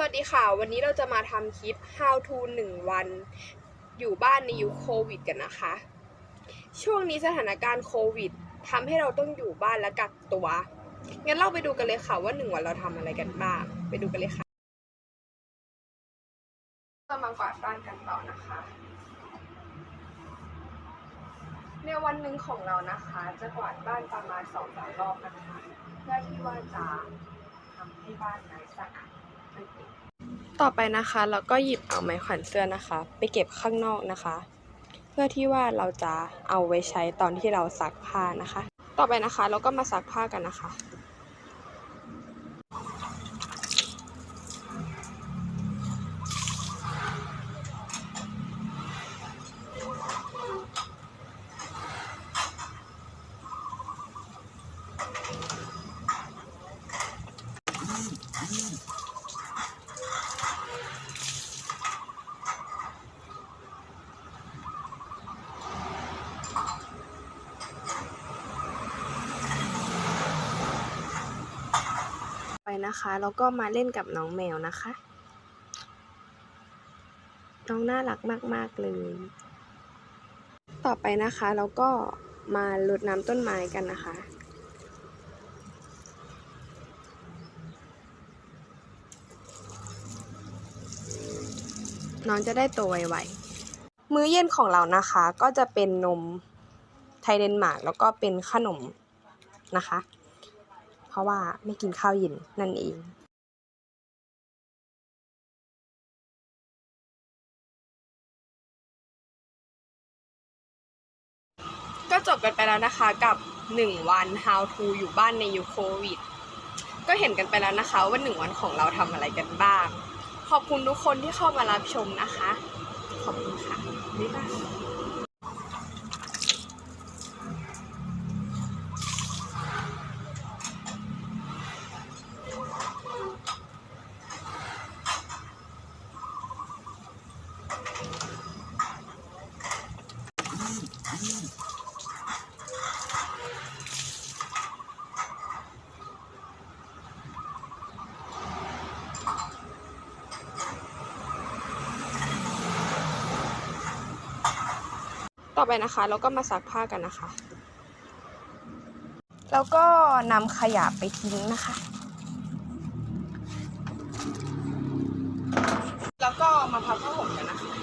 สวัสดีค่ะ วันนี้เราจะมาทำคลิป how to 1 วัน อยู่บ้านในยุคโควิดกันนะคะ ช่วงนี้สถานการณ์โควิดทำให้เราต้องอยู่บ้านและกักตัว งั้นเราไปดูกันเลยค่ะว่า 1 วันเราทำอะไรกันบ้าง ไปดูกันเลยค่ะเรามากวาดบ้านกันต่อนะคะ ในวันหนึ่งของเรานะคะ จะกวาดบ้านประมาณสองสามรอบนะคะ เพื่อที่ว่าจะทำให้บ้านไหนสะอาด ต่อไปนะคะเราก็หยิบเอาไม้แขวนเสื้อนะคะ ไปเก็บข้างนอกนะคะ เพื่อที่ว่าเราจะเอาไว้ใช้ตอนที่เราซักผ้านะคะ ต่อไปนะคะ เราก็มาซักผ้ากันนะคะ นะคะ แล้วก็มาเล่นกับน้องแมวนะคะ น้องน่ารักมาก ๆ เลย ต่อไปนะคะแล้วก็มารดน้ำต้นไม้กันนะคะน้องจะได้โตไวๆ มื้อเย็นของเรานะคะ ก็จะเป็นนมไทยเดนมาร์กแล้วก็เป็นขนมนะคะ ราะว่าไม่กินข้าวเย็นนั่นเองก็จบกันไปแล้วนะคะกับ 1 วัน how to อยู่บ้านในยุคโควิด ก็เห็นกันไปแล้วนะคะว่า 1 วันของเราทำอะไรกันบ้าง ขอบคุณทุกคนที่เข้ามารับชมนะคะ ขอบคุณค่ะ บ๊ายบาย ต่อไปนะคะ เราก็มาซักผ้ากันนะคะ แล้วก็นำขยะไปทิ้งนะคะ แล้วก็มาพับผ้าห่มกันนะคะ